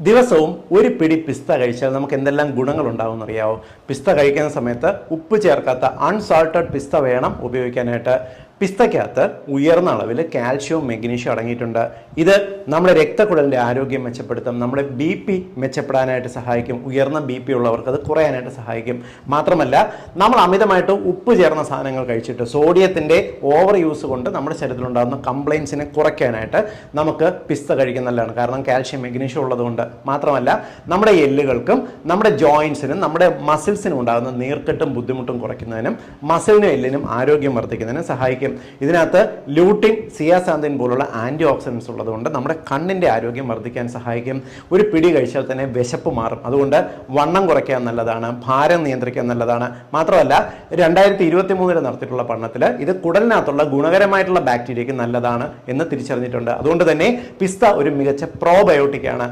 ദിവസവും ഒരു പിടി പിസ്ത കഴിച്ചാൽ നമുക്ക് എന്തെല്ലാം ഗുണങ്ങൾ ഉണ്ടാവും അറിയാവോ പിസ്ത കഴിക്കുന്ന സമയത്ത് ഉപ്പ് ചേർക്കാത്ത അൺസാൾട്ടഡ് പിസ്ത വേണം ഉപയോഗിക്കാനായിട്ട്. പിസ്തയ്ക്കകത്ത് ഉയർന്ന അളവിൽ കാൽഷ്യവും മെഗ്നീഷ്യവും അടങ്ങിയിട്ടുണ്ട്. ഇത് നമ്മുടെ രക്തക്കുഴലിന്റെ ആരോഗ്യം മെച്ചപ്പെടുത്തും നമ്മുടെ ബി പി മെച്ചപ്പെടാനായിട്ട് സഹായിക്കും ഉയർന്ന ബി പി ഉള്ളവർക്ക് അത് കുറയാനായിട്ട് സഹായിക്കും. മാത്രമല്ല നമ്മൾ അമിതമായിട്ട് ഉപ്പ് ചേർന്ന സാധനങ്ങൾ കഴിച്ചിട്ട് സോഡിയത്തിന്റെ ഓവർ യൂസ് കൊണ്ട് നമ്മുടെ ശരീരത്തിലുണ്ടാകുന്ന കംപ്ലയിൻസിനെ കുറയ്ക്കാനായിട്ട് നമുക്ക് പിസ്ത കഴിക്കുന്ന നല്ലതാണ്. കാരണം കാൽഷ്യം മെഗ്നീഷ്യം ഉള്ളതുകൊണ്ട് മാത്രമല്ല നമ്മുടെ എല്ലുകൾക്കും നമ്മുടെ ജോയിൻസിനും നമ്മുടെ മസിൽസിനും ഉണ്ടാകുന്ന നീർക്കെട്ടും ബുദ്ധിമുട്ടും കുറയ്ക്കുന്നതിനും മസിലിനും എല്ലിനും ആരോഗ്യം വർദ്ധിക്കുന്നതിനും സഹായിക്കും. ഇതിനകത്ത് ലൂട്ടിൻ സിയാസാന്തിൻ പോലുള്ള ആന്റി ഓക്സിഡൻസ് ഉള്ളതുകൊണ്ട് നമ്മുടെ കണ്ണിന്റെ ആരോഗ്യം വർദ്ധിക്കാൻ സഹായിക്കും. ഒരു പിടി കഴിച്ചാൽ തന്നെ വിശപ്പ് മാറും. അതുകൊണ്ട് വണ്ണം കുറയ്ക്കാൻ നല്ലതാണ് ഭാരം നിയന്ത്രിക്കാൻ നല്ലതാണ്. മാത്രമല്ല രണ്ടായിരത്തി ഇരുപത്തി മൂന്നിൽ നടത്തിയിട്ടുള്ള പഠനത്തിൽ ഇത് കുടലിനകത്തുള്ള ഗുണകരമായിട്ടുള്ള ബാക്ടീരിയയ്ക്ക് നല്ലതാണ് എന്ന് തിരിച്ചറിഞ്ഞിട്ടുണ്ട്. അതുകൊണ്ട് തന്നെ പിസ്ത ഒരു മികച്ച പ്രോബയോട്ടിക് ആണ്.